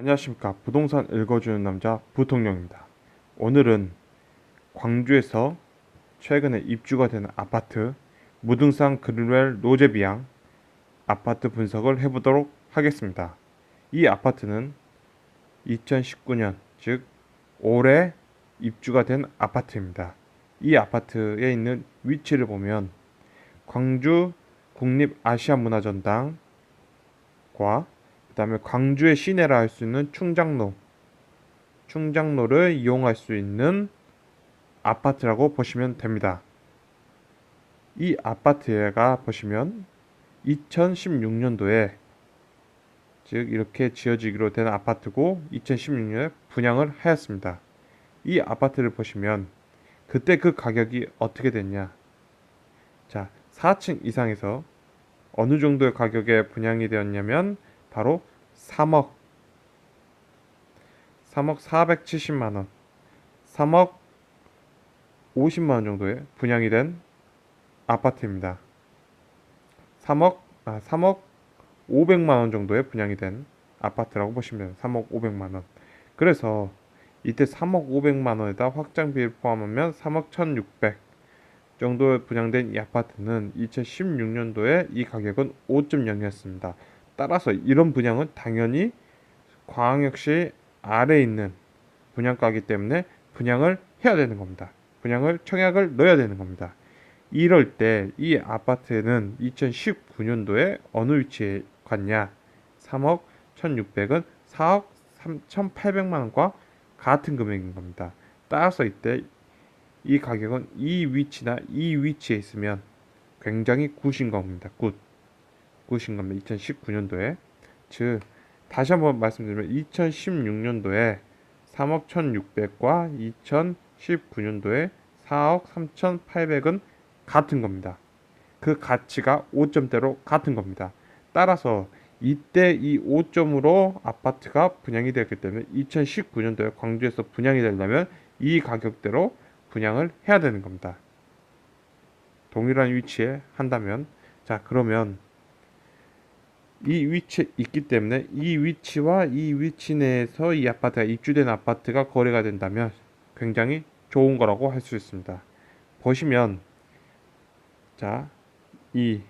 안녕하십니까. 부동산 읽어주는 남자 부통령입니다. 오늘은 광주에서 최근에 입주가 된 아파트 무등산 그린웰 노제비양 아파트 분석을 해보도록 하겠습니다. 이 아파트는 2019년 즉 올해 입주가 된 아파트입니다. 이 아파트에 있는 위치를 보면 광주 국립아시아문화전당과 그 다음에 광주의 시내라 할 수 있는 충장로, 충장로를 이용할 수 있는 아파트라고 보시면 됩니다. 이 아파트가 보시면 2016년도에 즉 이렇게 지어지기로 된 아파트고 2016년에 분양을 하였습니다. 이 아파트를 보시면 그때 그 가격이 어떻게 됐냐? 자, 4층 이상에서 어느 정도의 가격에 분양이 되었냐면 바로 3억 3억 470만 원 3억 50만 원 정도에 분양이 된 아파트입니다. 3억 아 3억 500만 원 정도에 분양이 된 아파트라고 보시면 돼요. 3억 500만 원. 그래서 이때 3억 500만 원에다 확장비를 포함하면 3억 1,600 정도에 분양된 이 아파트는 2016년도에 이 가격은 5.0이었습니다. 따라서 이런 분양은 당연히 광역시 아래에 있는 분양가이기 때문에 분양을 해야 되는 겁니다. 분양을 청약을 넣어야 되는 겁니다. 이럴 때 이 아파트는 2019년도에 어느 위치에 갔냐? 3억 1,600은 4억 3,800만 원과 같은 금액인 겁니다. 따라서 이때 이 가격은 이 위치나 이 위치에 있으면 굉장히 굿인 겁니다. 굿. 겁니다. 2019년도에. 즉, 다시 한번 말씀드리면 2016년도에 3억 1,600과 2019년도에 4억 3,800은 같은 겁니다. 그 가치가 5점대로 같은 겁니다. 따라서 이때 이 5점으로 아파트가 분양이 되었기 때문에 2019년도에 광주에서 분양이 되려면 이 가격대로 분양을 해야 되는 겁니다. 동일한 위치에 한다면 자 그러면 이 위치에 있기 때문에 이 위치와 이 위치 내에서 이 아파트가 입주된 아파트가 거래가 된다면 굉장히 좋은 거라고 할 수 있습니다. 보시면 자 이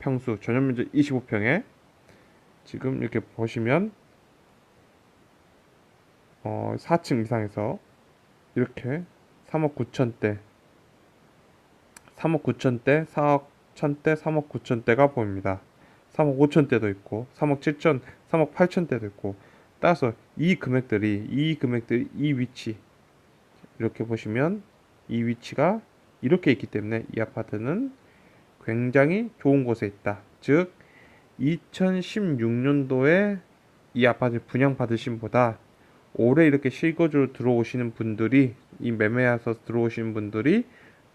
평수 전용 면적 25평에 지금 이렇게 보시면 어 4층 이상에서 이렇게 3억 9천대 3억 9천대 4억 1천대 3억 9천대가 보입니다 3억 5천대도 있고 3억 7천 3억 8천대도 있고 따라서 이 금액들이 이 금액들이 이 위치 이렇게 보시면 이 위치가 이렇게 있기 때문에 이 아파트는 굉장히 좋은 곳에 있다 즉 2016년도에 이 아파트 분양 받으신 보다 올해 이렇게 실거주로 들어오시는 분들이 이 매매해서 들어오시는 분들이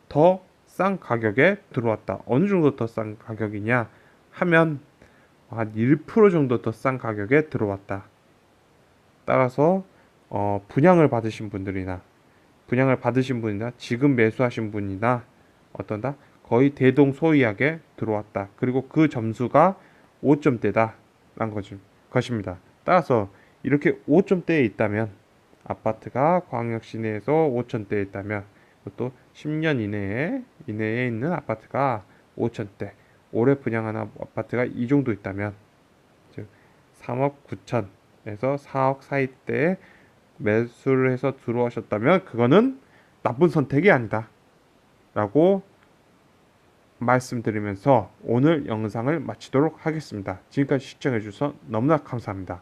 더 싼 가격에 들어왔다. 어느 정도 더 싼 가격이냐 하면 한 1% 정도 더 싼 가격에 들어왔다. 따라서 어, 분양을 받으신 분들이나 분양을 받으신 분이나 지금 매수하신 분이나 어떤다 거의 대동소이하게 들어왔다. 그리고 그 점수가 5점대다라는 거죠. 것입니다. 따라서 이렇게 5점대에 있다면 아파트가 광역 시내에서 5천대에 있다면 그것도 10년 이내에 이내에 있는 아파트가 5천대 올해 분양하는 아파트가 이 정도 있다면 즉 3억 9천에서 4억 사이대에 매수를 해서 들어오셨다면 그거는 나쁜 선택이 아니다 라고 말씀드리면서 오늘 영상을 마치도록 하겠습니다. 지금까지 시청해 주셔서 너무나 감사합니다.